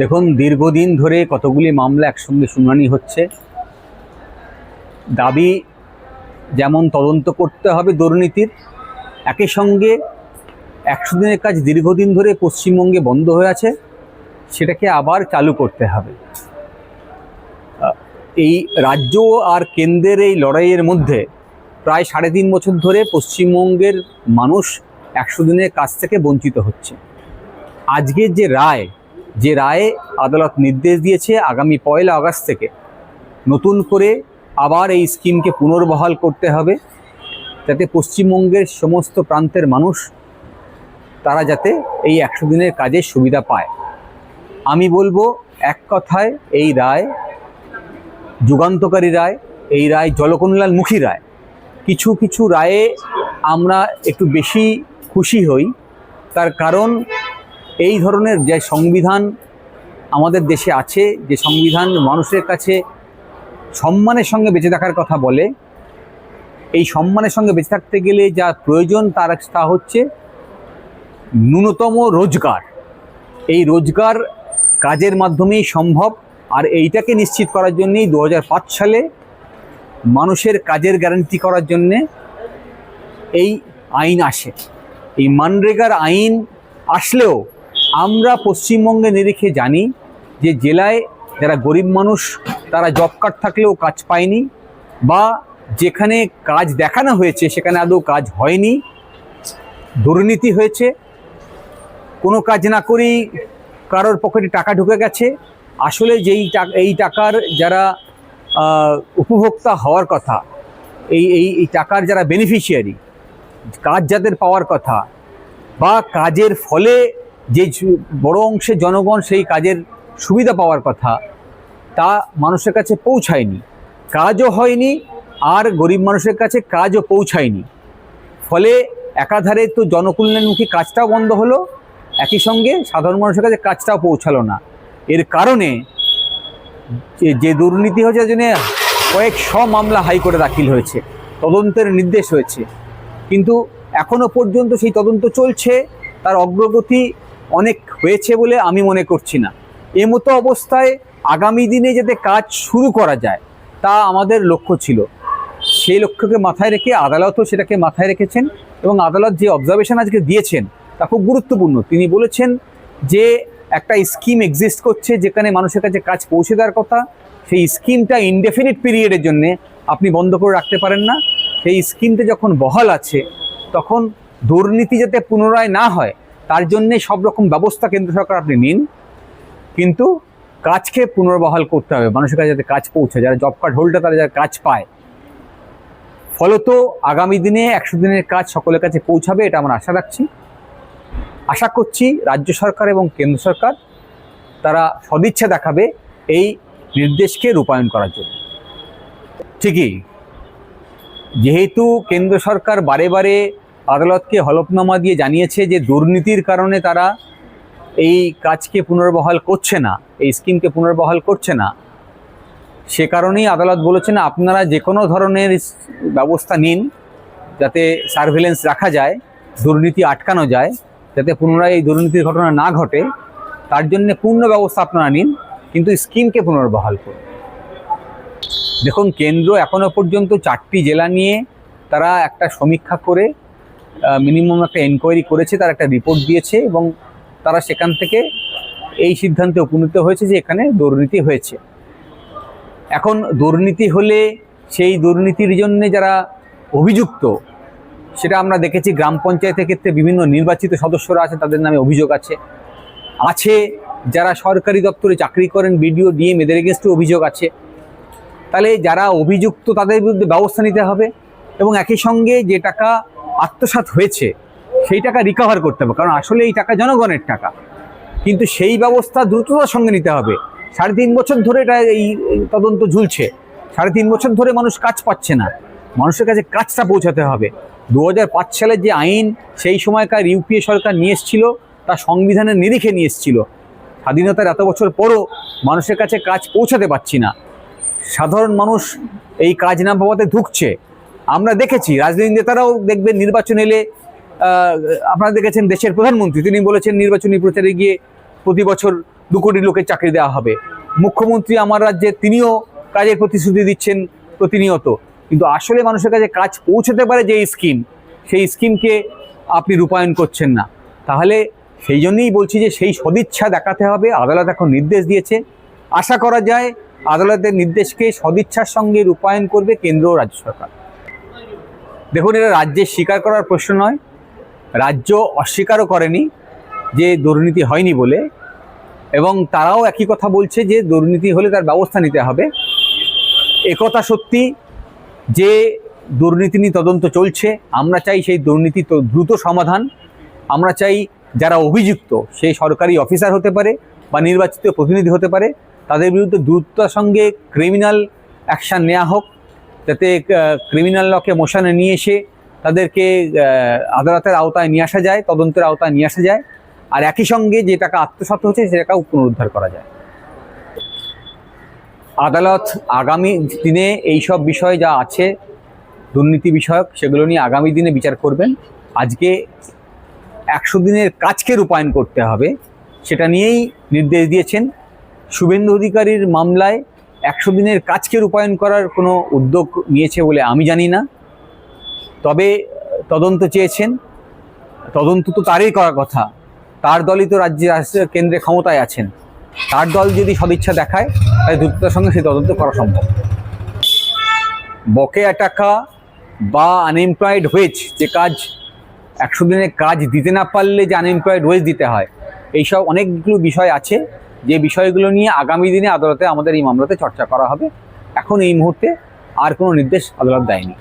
দেখুন, দীর্ঘদিন ধরে কতগুলি মামলা একসঙ্গে শুনানি হচ্ছে। দাবি যেমন তদন্ত করতে হবে দুর্নীতির, একই সঙ্গে একশো দিনের কাজ দীর্ঘদিন ধরে পশ্চিমবঙ্গে বন্ধ হয়ে আছে, সেটাকে আবার চালু করতে হবে। এই রাজ্য আর কেন্দ্রের এই লড়াইয়ের মধ্যে প্রায় সাড়ে তিন বছর ধরে পশ্চিমবঙ্গের মানুষ একশো দিনের কাজ থেকে বঞ্চিত হচ্ছে। আজকের যে রায় যে রায়ে আদালত নির্দেশ দিয়েছে আগামী পয়লা আগস্ট থেকে। নতুন করে আবার এই স্কিমকে পুনর্বহাল করতে হবে, যাতে পশ্চিমবঙ্গের সমস্ত প্রান্তের মানুষ তারা যাতে এই একশো দিনের কাজের সুবিধা পায়। আমি বলব, এক কথায় এই রায়, যুগান্তকারী রায়, এই রায় জলকন্যালমুখী রায়। কিছু কিছু রায়ে আমরা একটু বেশি খুশি হই, তার কারণ এই ধরনের যে সংবিধান আমাদের দেশে আছে, যে সংবিধান মানুষের কাছে সম্মানের সঙ্গে বেঁচে থাকার কথা বলে, এই সম্মানের সঙ্গে বেঁচে থাকতে গেলে যা প্রয়োজন তার তা হচ্ছে ন্যূনতম রোজগার। এই রোজগার কাজের মাধ্যমেই সম্ভব আর এইটাকে নিশ্চিত করার জন্যই দু সালে মানুষের কাজের গ্যারান্টি করার জন্যে এই আইন আসে। এই মানরেগার আইন আসলেও আমরা পশ্চিমবঙ্গে নিরিখে জানি যে জেলায় যারা গরিব মানুষ, তারা জব কার্ড থাকলেও কাজ পায়নি বা যেখানে কাজ দেখানো হয়েছে, সেখানে আদৌ কাজ হয়নি, দুর্নীতি হয়েছে, কোনো কাজ না করেই কারোর পকেটে টাকা ঢুকে গেছে। আসলে যেই এই টাকার যারা উপভোক্তা হওয়ার কথা, এই এই এই টাকার যারা বেনিফিশিয়ারি কাজ যাদের পাওয়ার কথা, বা কাজের ফলে যে বড় অংশের জনগণ সেই কাজের সুবিধা পাওয়ার কথা, তা মানুষের কাছে পৌঁছায়নি। কাজও হয়নি, আর গরিব মানুষের কাছে কাজও পৌঁছায়নি। ফলে একাধারে তো জনকল্যাণমুখী কাজটাও বন্ধ হলো, একই সঙ্গে সাধারণ মানুষের কাছে কাজটাও পৌঁছালো না। এর কারণে যে যে দুর্নীতি হয়েছে জন্য কয়েক শ মামলা হাইকোর্টে দাখিল হয়েছে, তদন্তের নির্দেশ হয়েছে। কিন্তু এখনও পর্যন্ত সেই তদন্ত চলছে, তার অগ্রগতি অনেক হয়েছে বলে আমি মনে করছি না। এ মতো অবস্থায় আগামী দিনে যাতে কাজ শুরু করা যায়, তা আমাদের লক্ষ্য ছিল। সেই লক্ষ্যকে মাথায় রেখে আদালতও সেটাকে মাথায় রেখেছেন এবং আদালত যে অবজারভেশন আজকে দিয়েছেন, তা খুব গুরুত্বপূর্ণ। তিনি বলেছেন যে একটা স্কিম এক্সিস্ট করছে যেখানে মানুষের কাছে কাজ পৌঁছে দেওয়ার কথা, সেই স্কিমটা ইনডেফিনিট পিরিয়ডের জন্য আপনি বন্ধ করে রাখতে পারেন না। সেই স্কিমটা যখন বহাল আছে, তখন দুর্নীতি যাতে পুনরায় না হয় তার জন্যে সব রকম ব্যবস্থা কেন্দ্র সরকার আপনি নিন। কিন্তু কাজকে পুনর্বহাল করতে হবে, মানুষের কাছে যাতে কাজ পৌঁছে, যারা জব কার্ড হোল্ডার তারা যারা কাজ পায়। ফলত আগামী দিনে একশো দিনের কাজ সকলের কাছে পৌঁছাবে, এটা আমরা আশা রাখছি। আশা করছি রাজ্য সরকার এবং কেন্দ্র সরকার তারা সদিচ্ছা দেখাবে এই নির্দেশকে রূপায়ণ করার জন্য। ঠিকই, যেহেতু কেন্দ্র সরকার বারে বারে আদালতকে হলফনামা দিয়ে জানিয়েছে যে দুর্নীতির কারণে তারা এই কাজকে পুনর্বহাল করছে না, এই স্কিমকে পুনর্বহাল করছে না। সে কারণেই আদালত বলেছেন, আপনারা যে কোনো ধরনের ব্যবস্থা নিন যাতে সার্ভেলেন্স রাখা যায়, দুর্নীতি আটকানো যায়, যাতে পুনরায় এই দুর্নীতির ঘটনা না ঘটে। তার জন্য পূর্ণ ব্যবস্থা আপনারা নিন, কিন্তু স্কিমকে পুনর্বহাল করুন। দেখুন, কেন্দ্র এখনও পর্যন্ত চারটি জেলা নিয়ে তারা একটা সমীক্ষা করে মিনিমাম একটা এনকোয়ারি করেছে, তার একটা রিপোর্ট দিয়েছে এবং তারা সেখান থেকে এই সিদ্ধান্তে উপনীত হয়েছে যে এখানে দুর্নীতি হয়েছে। এখন দুর্নীতি হলে সেই দুর্নীতির জন্য যারা অভিযুক্ত, সেটা আমরা দেখেছি গ্রাম পঞ্চায়েতের ক্ষেত্রে বিভিন্ন নির্বাচিত সদস্যরা আছে, তাদের নামে অভিযোগ আছে। আছে যারা সরকারি দপ্তরে চাকরি করেন, বিডিও, ডিএম, এদের এগেনস্টে অভিযোগ আছে। তাহলে যারা অভিযুক্ত তাদের বিরুদ্ধে ব্যবস্থা নিতে হবে এবং একই সঙ্গে যে টাকা আত্মসাৎ হয়েছে, সেই টাকা রিকভার করতে হবে। কারণ আসলে এই টাকা জনগণের টাকা। কিন্তু সেই ব্যবস্থা দ্রুততার সঙ্গে নিতে হবে। সাড়ে তিন বছর ধরে এটা এই তদন্ত ঝুলছে। সাড়ে তিন বছর ধরে মানুষ কাজ পাচ্ছে না। মানুষের কাছে কাজটা পৌঁছাতে হবে। দু সালের যে আইন, সেই সময়কার ইউপিএ সরকার নিয়ে এসেছিল, তা সংবিধানের নিরিখে নিয়ে এসেছিল। স্বাধীনতার এত বছর পরও মানুষের কাছে কাজ পৌঁছাতে পারছি না। সাধারণ মানুষ এই কাজ না পাওয়াতে ধুকছে। আমরা দেখেছি, রাজনৈতিক নেতারাও দেখবেন নির্বাচন এলে আপনারা দেখেছেন দেশের প্রধানমন্ত্রী, তিনি বলেছেন নির্বাচনী প্রচারে গিয়ে প্রতি বছর দু কোটি লোকের চাকরি দেওয়া হবে। মুখ্যমন্ত্রী আমার রাজ্যে, তিনিও কাজের প্রতিশ্রুতি দিচ্ছেন প্রতিনিয়ত। কিন্তু আসলে মানুষের কাছে কাজ পৌঁছতে পারে যে স্কিম, সেই স্কিমকে আপনি রূপায়ণ করছেন না। তাহলে সেই জন্যই বলছি যে সেই সদিচ্ছা দেখাতে হবে, আদালত এখন নির্দেশ দিয়েছে। আশা করা যায় আদালতের নির্দেশকে সদিচ্ছার সঙ্গে রূপায়ণ করবে কেন্দ্র ও রাজ্য সরকার। দেখুন, এটা রাজ্যে স্বীকার করার প্রশ্ন নয়। রাজ্য অস্বীকারও করেনি যে দুর্নীতি হয়নি বলে। এবং তারাও একই কথা বলছে যে দুর্নীতি হলে তার ব্যবস্থা নিতে হবে। একথা সত্যি যে দুর্নীতি নিয়ে তদন্ত চলছে, আমরা চাই সেই দুর্নীতি দ্রুত সমাধান। আমরা চাই যারা অভিযুক্ত, সেই সরকারি অফিসার হতে পারে বা নির্বাচিত প্রতিনিধি হতে পারে, তাদের বিরুদ্ধে দ্রুততার সঙ্গে ক্রিমিনাল অ্যাকশান নেওয়া হোক। যাতে ক্রিমিনাল লকে মোশানে নিয়ে এসে তাদেরকে আদালতের আওতায় নিয়ে আসা যায়, তদন্তের আওতায় নিয়ে আসা যায়, আর একই সঙ্গে যে টাকা আত্মসাৎ হচ্ছে সে টাকা পুনরুদ্ধার করা যায়। আদালত আগামী দিনে এই সব বিষয় যা আছে, দুর্নীতি বিষয়ক, সেগুলো নিয়ে আগামী দিনে বিচার করবেন। আজকে একশো দিনের কাজকে রূপায়ণ করতে হবে, সেটা নিয়েই নির্দেশ দিয়েছেন। শুভেন্দু অধিকারীর মামলায় একশো দিনের কাজকে রূপায়ণ করার কোনো উদ্যোগ নিয়েছে বলে আমি জানি না। তবে তদন্ত চেয়েছেন। তদন্ত তো তারই করার কথা। তার দলই তো রাজ্যে কেন্দ্রে ক্ষমতায় আছেন। তার দল যদি সদিচ্ছা দেখায়, তাহলে দ্রুততার সঙ্গে সেই তদন্ত করা সম্ভব। বকেয়া টাকা বা আনএমপ্লয়েড ওয়েজ যে কাজ একশো দিনের কাজ দিতে না পারলে যে আনএমপ্লয়েড ওয়েজ দিতে হয়, এইসব অনেকগুলো বিষয় আছে। যে বিষয়গুলো নিয়ে আগামী দিনে আদালতে আমাদের এই মামলাতে চর্চা করা হবে, এখন এই মুহূর্তে আর কোনো নির্দেশ আদালত দেয়নি।